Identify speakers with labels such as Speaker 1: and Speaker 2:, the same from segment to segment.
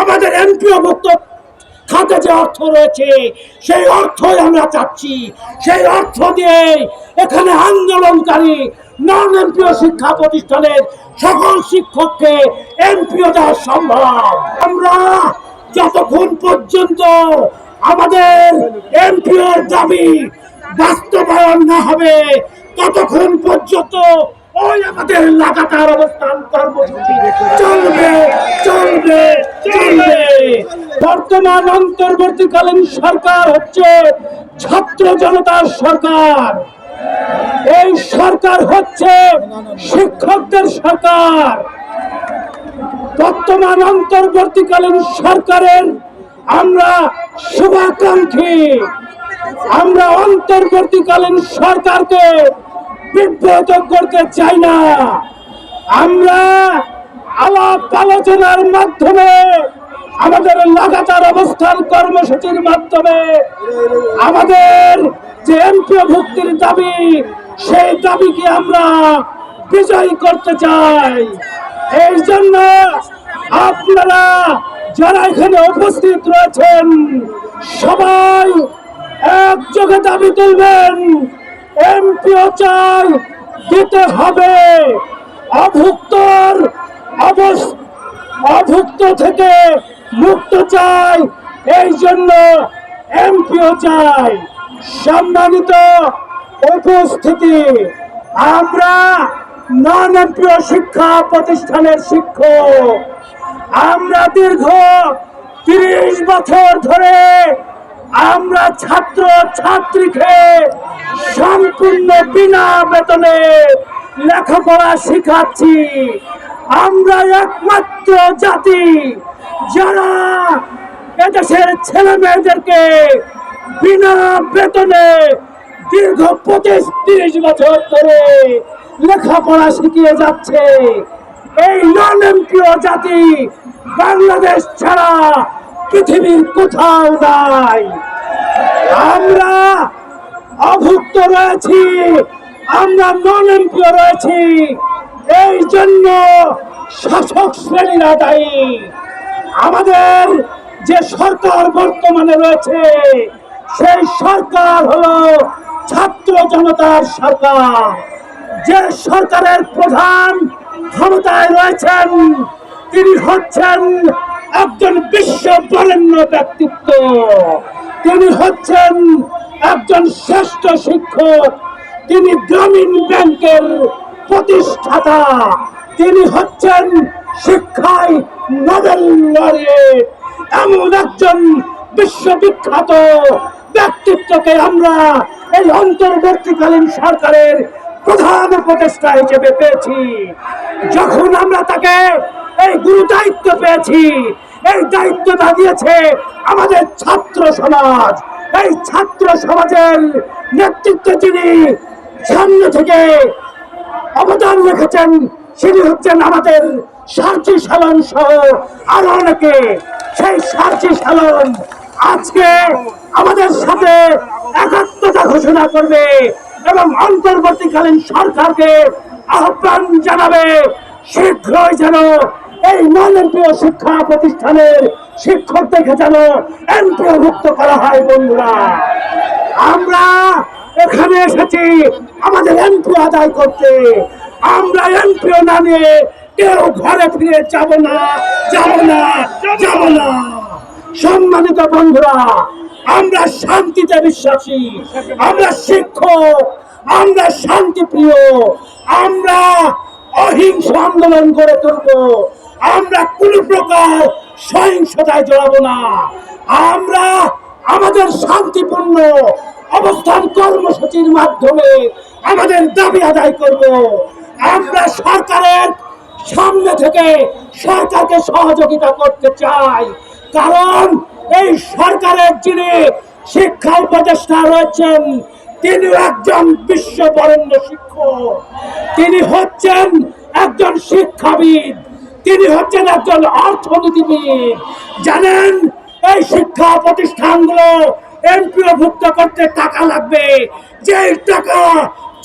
Speaker 1: আমাদের এমপিও ভুক্ত খাতে যে অর্থ রয়েছে, সেই অর্থই আমরা চাচ্ছি। সেই অর্থ দিয়ে এখানে আন্দোলনকারী নন এমপিও শিক্ষা প্রতিষ্ঠানের সকল শিক্ষককে এমপিও দেওয়া সম্ভব। আমরা যতক্ষণ পর্যন্ত আমাদের এমপিওর দাবি বাস্তবায়ন না হবে, ততক্ষণ পর্যন্ত ওই আমাদের লাগাতার অবস্থান কর্মসূচি। চলবে চলবে চলবে। বর্তমান অন্তর্বর্তীকালীন সরকার হচ্ছে ছাত্র জনতার সরকার। এই সরকার হচ্ছে শিক্ষকদের সরকার। বর্তমান অন্তর্বর্তীকালীন সরকারের আমরা শুভাকাঙ্ক্ষী। আমরা অন্তর্বর্তীকালীন সরকারকে বিব্রত করতে চাই না। আমরা আলাপ আলোচনার মাধ্যমে আমাদের লাগাতার অবস্থান কর্মসূচির মাধ্যমে আমাদের যে এমপি ভুক্তির দাবি, সেই দাবিকে আমরা বিজয়ী করতে চাই। এই জন্য আপনারা যারা এখানে উপস্থিত রয়েছেন, সবাই একযোগে দাবি তুলবেন। এমপিও চাই, দিতে হবে। অভুক্তর অভুক্ত থেকে মুক্ত চাই, এই জন্য এমপিও চাই। সম্মানিত উপস্থিতি, আমরা নন এমপিও শিক্ষা প্রতিষ্ঠানের শিক্ষক। আমরা দীর্ঘ তিরিশ বছর ধরে আমরা ছাত্র ছাত্রীকে সম্পূর্ণ বিনা বেতনে লেখাপড়া শিখাচ্ছি। আমরা একমাত্র জাতি যারা এদেশের ছেলে মেয়েদেরকে বিনা বেতনে দীর্ঘ পঁচিশ তিরিশ বছর ধরে লেখাপড়া শিখিয়ে যাচ্ছে। এই নন এমপিও জাতি বাংলাদেশ ছাড়া পৃথিবীর কোথাও নাই। আমরা অভুক্ত রয়েছি, আমরা নন এমপিও রয়েছি। এই জন্য শাসক শ্রেণীরা দায়ী। আমাদের যে সরকার বর্তমানে রয়েছে, সেই সরকার হলো ছাত্র জনতার সরকার। যে সরকারের প্রধান ক্ষমতায় রয়েছেন, তিনি হচ্ছেন একজন বিশ্ব বরেণ্য ব্যক্তিত্ব। তিনি হচ্ছেন একজন শ্রেষ্ঠ শিক্ষক। তিনি গ্রামীণ ব্যাংকের প্রতিষ্ঠাতা। তিনি হচ্ছেন শিক্ষায় নোবেল লরিয়েট। এমন একজন বিশ্ববিখ্যাত ব্যক্তিত্বকে আমরা এই অন্তর্বর্তীকালীন সরকারের প্রধান উপদেষ্টা হিসেবে পেয়েছি। যখন আমরা তাকে এই গুরু দায়িত্ব পেয়েছি, এই দায়িত্বটা দিয়েছে আমাদের ছাত্র সমাজ। এই ছাত্র সমাজের নেতৃত্বে যিনি সামনে থেকে অবদান রেখেছেন তিনি হচ্ছেন আমাদের সার্জি সালন সহ আরও অনেকে। সেই সার্জি সালন আজকে আমাদের সাথে একাত্মতা ঘোষণা করবে এবং অন্তর্বর্তীকালীন সরকারকে আহ্বান জানাবে। শীঘ্রই যেন এই নন এমপিও শিক্ষা প্রতিষ্ঠানের শিক্ষকদেরকে যেন এমপিও মুক্ত করা হয়, বন্ধুরা। আমরা এখানে এসেছি আমাদের এমপি আদায় করতে। আমরা এমপিও না নিয়ে কেউ ঘরে ফিরে যাব না যাব না যাব না। সম্মানিত বন্ধুরা, আমরা শান্তিতে বিশ্বাসী, আমরা শিক্ষক, আমরা শান্তিপ্রিয়, আমরা অহিংস আন্দোলন করে তুলব। আমরা কোন প্রকার সহিংসতায় জড়াবো না। আমরা আমাদের শান্তিপূর্ণ অবস্থান কর্মসূচির মাধ্যমে আমাদের দাবি আদায় করব। আমরা সরকারের সামনে থেকে সরকারকে সহযোগিতা করতে চাই। কারণ এই সরকারের যিনি শিক্ষা উপদেষ্টা রয়েছেন, তিনি একজন বিশ্ব বরেণ্য শিক্ষক। তিনি হচ্ছেন একজন শিক্ষাবিদ। তিনি হচ্ছেন একজন অর্থনীতিবিদ। জানেন, এই শিক্ষা প্রতিষ্ঠানগুলো এমপিও ভুক্ত করতে টাকা লাগবে। যে টাকা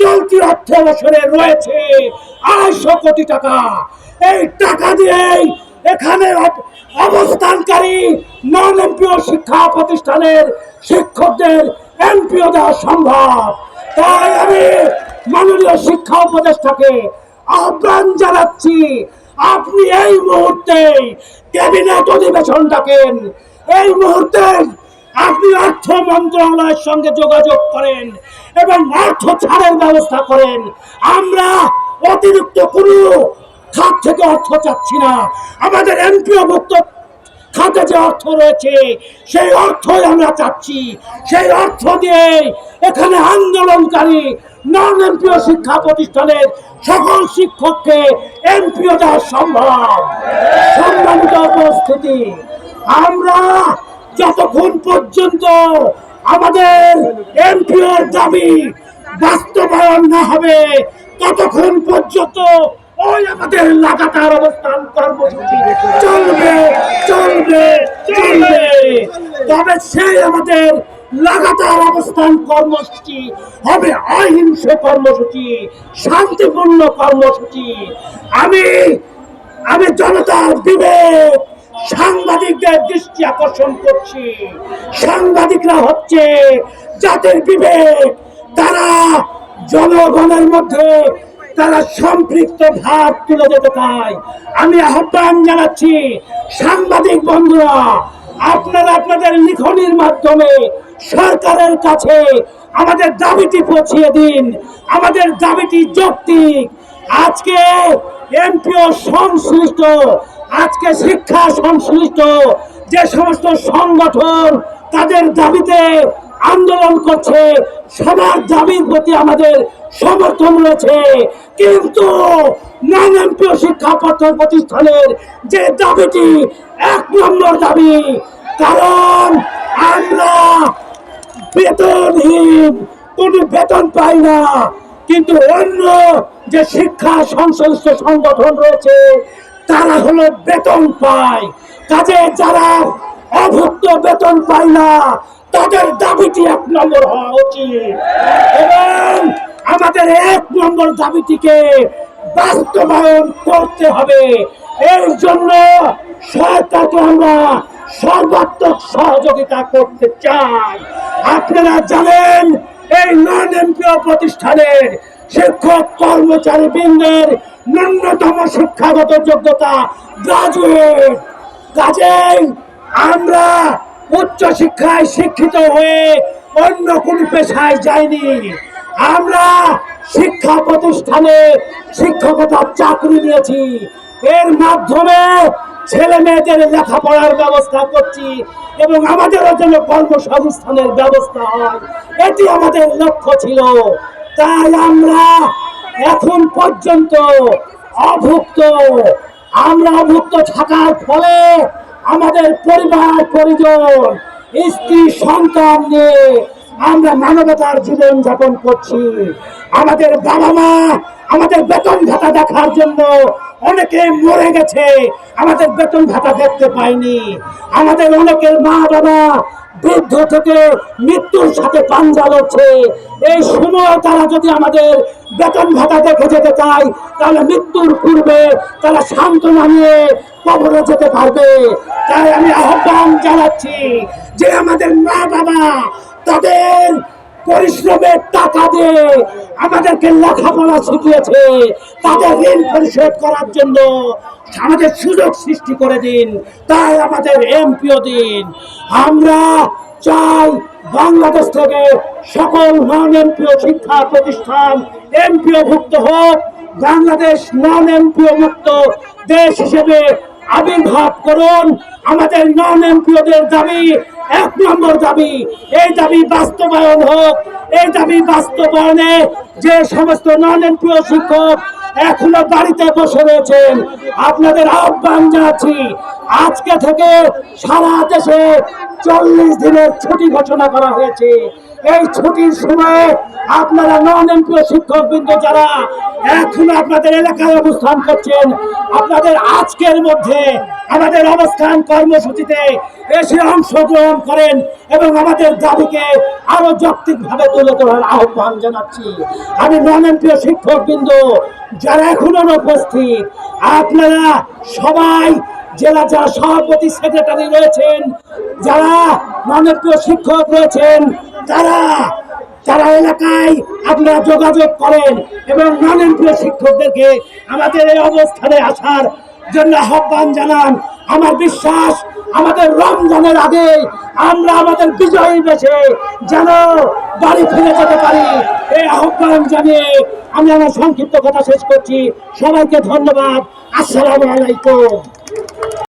Speaker 1: চলতি অর্থ বছরে রয়েছে, আড়াইশো কোটি টাকা। এই টাকা দিয়েই এখানে অবস্থানকারী অবস্থান নন এমপিও শিক্ষা প্রতিষ্ঠানের শিক্ষকদের এমপিও দেওয়া সম্ভব। তাই আমি মাননীয় শিক্ষা উপদেষ্টাকে আহ্বান জানাচ্ছি আপনি এই মুহূর্তে ক্যাবিনেট অধিবেশন ডাকেন। এই মুহূর্তে আপনি অর্থ মন্ত্রণালয়ের সঙ্গে যোগাযোগ করেন এবং অর্থ ছাড়ের ব্যবস্থা করেন। আমরা অতিরিক্ত কোনো খাত থেকে অর্থ চাচ্ছি না। আমাদের এমপিও ভুক্ত খাতে যে অর্থ রয়েছে, সেই অর্থই আমরা চাচ্ছি। সেই অর্থ দিয়ে এখানে আন্দোলনকারী নন এমপিও শিক্ষা প্রতিষ্ঠানের সকল শিক্ষককে এমপিও দেওয়া সম্ভব। সম্মানিত উপস্থিতি, আমরা যতক্ষণ পর্যন্ত আমাদের এমপিওর দাবি বাস্তবায়ন না হবে, ততক্ষণ পর্যন্ত ওই আমাদের লাগাতার অবস্থান কর্মসূচি চলবে চলবে চলবে। তবে সেই আমাদের লাগাতার অবস্থান কর্মসূচি হবে অহিংস কর্মসূচি, শান্তিপূর্ণ কর্মসূচি। আমি আমি জনতার বিবেক, সাংবাদিকদের দৃষ্টি আকর্ষণ করছি। সাংবাদিকরা হচ্ছে জাতির বিবেক, তারা জনগণের মধ্যে তারা সম্পৃক্ত ভাব তুলে যেতে চায়। আমি আহ্বান জানাচ্ছি, সাংবাদিক বন্ধুরা, আপনারা আপনাদের লিখনির মাধ্যমে সরকারের কাছে আমাদের দাবিটি পৌঁছিয়ে দিন। আমাদের দাবিটি যৌক্তিক। আজকে এমপিও সংশ্লিষ্ট, আজকে শিক্ষা সংশ্লিষ্ট যে সমস্ত সংগঠন তাদের দাবিতে আন্দোলন করছে, সবার দাবির প্রতি আমাদের সমর্থন রয়েছে। কিন্তু নন এমপিও প্রতিষ্ঠানের যে দাবিটি, এক নম্বর দাবি, কারণ আমরা বেতনহীন, কোনো বেতন পাই না। কিন্তু অন্য যে শিক্ষা সংশ্লিষ্ট সংগঠন রয়েছে, তারা হলো বেতন পায়। কাজে যারা অভুক্ত বেতন পায় না তাদের দাবিটি এক নম্বর হওয়া উচিত। এবং আমাদের এক নম্বর দাবিটিকে বাস্তবায়ন করতে হবে। এর জন্য সরকারকে আমরা সর্বাত্মক সহযোগিতা করতে চাই। আপনারা জানেন, এই নন এমপিও প্রতিষ্ঠানের শিক্ষক কর্মচারী বৃন্দের ন্যূনতম শিক্ষাগত যোগ্যতা গ্রাজুয়েট কাজেই আমরা উচ্চ শিক্ষায় শিক্ষিত হয়ে অন্য কোন পেশায় যাইনি আমরা শিক্ষা প্রতিষ্ঠানে শিক্ষকতার চাকরি নিয়েছি। এর মাধ্যমে ছেলে মেয়েদের লেখাপড়ার ব্যবস্থা করছি এবং আমাদেরও যেন কর্মসংস্থানের ব্যবস্থা হয়, এটি আমাদের লক্ষ্য ছিল। তাই আমরা এখন পর্যন্ত অভুক্ত। আমরা অভুক্ত থাকার ফলে আমাদের পরিবার, পরিজন, স্ত্রী, সন্তান নিয়ে আমরা মানবতার জীবন যাপন করছি। আমাদের বাবা মা আমাদের বেতন ভাতা দেখার জন্য অনেকে মরে গেছে, আমাদের বেতন ভাতা দেখতে পাইনি। আমাদের অনেকের মা বাবা বৃদ্ধ থেকে মৃত্যুর সাথে পাঞ্জা লড়ছে। এই সময় তারা যদি আমাদের বেতন ভাতা দেখে যেতে চায়, তাহলে মৃত্যুর পূর্বে তারা সান্ত্বনা নিয়ে কবরে যেতে পারবে। তাই আমি আহ্বান জানাচ্ছি যে আমাদের মা বাবা তাদের পরিশ্রমের টাকা দিয়ে আমাদেরকে লেখাপড়া শিখিয়েছে। তাদের ঋণ পরিশোধ করার জন্য আমাদের সুযোগ সৃষ্টি করে দিন। তাই আমাদের এমপিও দিন। আমরা চাই বাংলাদেশ থেকে সকল নন এমপিও শিক্ষা প্রতিষ্ঠান এমপিও ভুক্ত হোক। বাংলাদেশ নন এমপিও মুক্ত দেশ হিসেবে আবির্ভাব করুন। আমাদের নন এমপিওদের দাবি এক নম্বর দাবি, এই দাবি বাস্তবায়ন হোক, এই দাবি বাস্তবায়নে যে সমস্ত নন এমপিও শিক্ষক এখনও বাড়িতে বসে রয়েছেন, আপনাদের আহ্বান জানাচ্ছি আজকে থেকে সারা দেশে চল্লিশ দিনের ছুটি ঘোষণা করা হয়েছে। এই ছুটির সময় আপনারা নন এমপিও শিক্ষক বৃন্দ যারা এখন আপনাদের এলাকায় অবস্থান করছেন, আপনাদের আজকের মধ্যে আমাদের অবস্থান কর্মসূচিতে এসে অংশগ্রহণ করেন এবং আমাদের দাবিকে আরও যৌক্তিকভাবে তুলে ধরার আহ্বান জানাচ্ছি। আমি নন এমপিও শিক্ষক বৃন্দ যারা এখন অনুপস্থিত, আপনারা সবাই জেলা যারা সভাপতি, সেক্রেটারি রয়েছেন, যারা মাননীয় শিক্ষক রয়েছেন, তারা তারা এলাকায় আপনারা যোগাযোগ করেন এবং মাননীয় শিক্ষকদেরকে আমাদের এই অবস্থানে আসার জন্য আহ্বান জানান। আমার বিশ্বাস, আমাদের রমজানের আগে আমরা আমাদের বিজয়ী বেছে যেন বাড়ি ফিরে যেতে পারি। এই আহ্বান জানিয়ে আমি আমার সংক্ষিপ্ত কথা শেষ করছি। সবাইকে ধন্যবাদ। আসসালামু আলাইকুম।